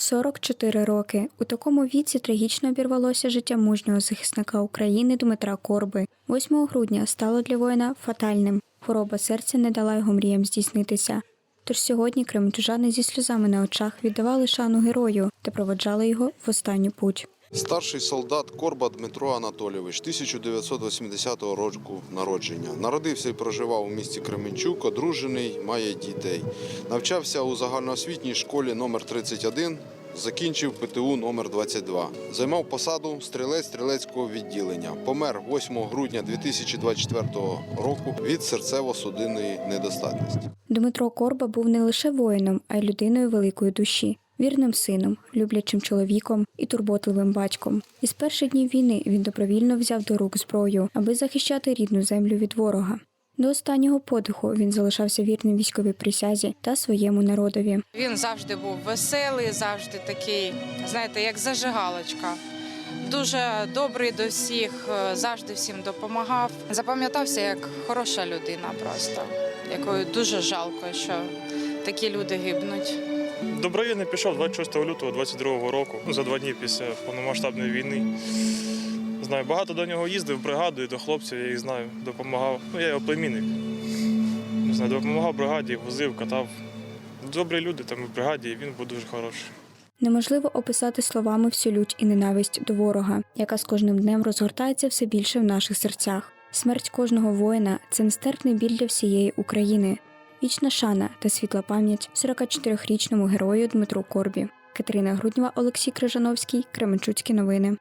44 роки. У такому віці трагічно обірвалося життя мужнього захисника України Дмитра Корби. 8 грудня стало для воїна фатальним. Хвороба серця не дала його мріям здійснитися. Тож сьогодні кримчужани зі сльозами на очах віддавали шану герою та проводжали його в останню путь. Старший солдат Корба Дмитро Анатолійович 1980 року народження. Народився і проживав у місті Кременчук, одружений, має дітей. Навчався у загальноосвітній школі номер 31 закінчив ПТУ номер 22 Займав посаду стрілець стрілецького відділення. Помер 8 грудня 2024 року від серцево-судинної недостатності. Дмитро Корба був не лише воїном, а й людиною великої душі, вірним сином, люблячим чоловіком і турботливим батьком. Із перших днів війни він добровільно взяв до рук зброю, аби захищати рідну землю від ворога. До останнього подиху він залишався вірним військовій присязі та своєму народові. Він завжди був веселий, завжди такий, знаєте, як зажигалочка. Дуже добрий до всіх, е, завжди всім допомагав. Запам'ятався як хороша людина, просто якою дуже жалко, що такі люди гибнуть. Добровільно пішов 26 лютого 22 року, ну, за два дні після повномасштабної війни. Знаю, багато до нього їздив бригаду і до хлопців, я їх знаю, допомагав. Ну, я його племінник. Не знаю, допомагав бригаді, возив, катав. Добрі люди там в бригаді, і він був дуже хороший. Неможливо описати словами всю лють і ненависть до ворога, яка з кожним днем розгортається все більше в наших серцях. Смерть кожного воїна це нестерпний біль для всієї України. Вічна шана та світла пам'ять 44-річному герою Дмитру Корбі. Катерина Груднєва, Олексій Крижановський, Кременчуцькі новини.